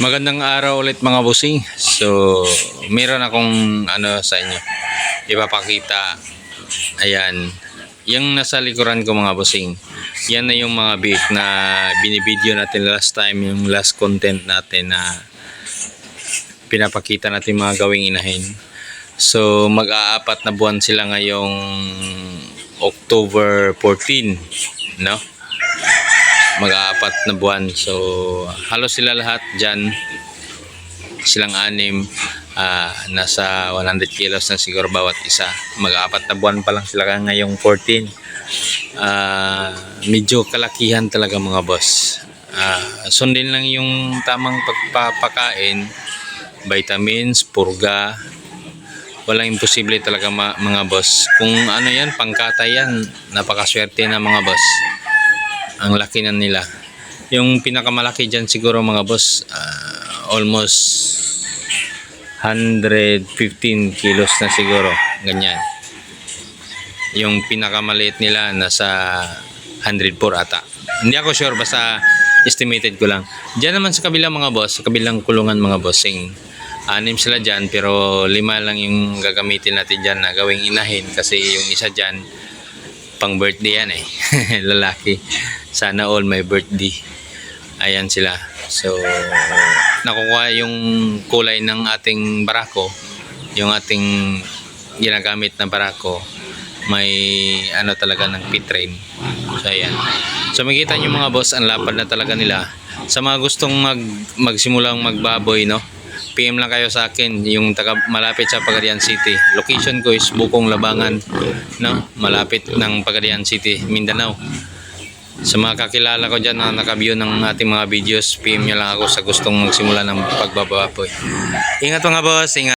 Magandang araw ulit mga busing. So, meron akong ano sa inyo. Ipapakita. Ayan. Yung nasa likuran ko mga busing. Yan na yung mga bit na binibideo natin last time. Yung last content natin na pinapakita natin mga gawing inahin. So, mag-aapat na buwan sila ngayong October 14. No? Mag-aapat na buwan. So, halos sila lahat dyan, silang anim, ah, nasa 100 kilos na siguro bawat isa. Mag-aapat na buwan pa lang sila ngayong 14. Ah, medyo kalakihan talaga mga boss. Ah, sundin lang yung tamang pagpapakain, vitamins, purga, walang imposible talaga mga boss. Kung ano yan, pangkata yan, napakaswerte na mga boss ang laki na nila. Yung pinakamalaki dyan siguro mga boss, ah, almost 115 kilos na siguro. Ganyan. Yung pinakamaliit nila nasa 104 ata. Hindi ako sure, basta estimated ko lang. Diyan naman sa kabilang mga boss, sa kabilang kulungan mga bossing, anim sila dyan pero lima lang yung gagamitin natin dyan na gawing inahin kasi yung isa dyan pang birthday yan eh. Lalaki. Sana all my birthday. Ayan sila. So nakukuha yung kulay ng ating barako. Yung ating ginagamit na barako. May ano talaga ng pit train so ayan. So makikita nyo mga boss ang lapad na talaga nila. Sa mga gustong mag magsimulang magbaboy no PM lang kayo sa akin yung taga malapit sa Pagadian City. Location ko is Bukong Labangan, no? Malapit ng Pagadian City, Mindanao. Sa mga kakilala ko dyan na nakabio ng ating mga videos, PM nyo lang ako sa gustong magsimula ng pagbababoy. Ingat mga boss, ingat.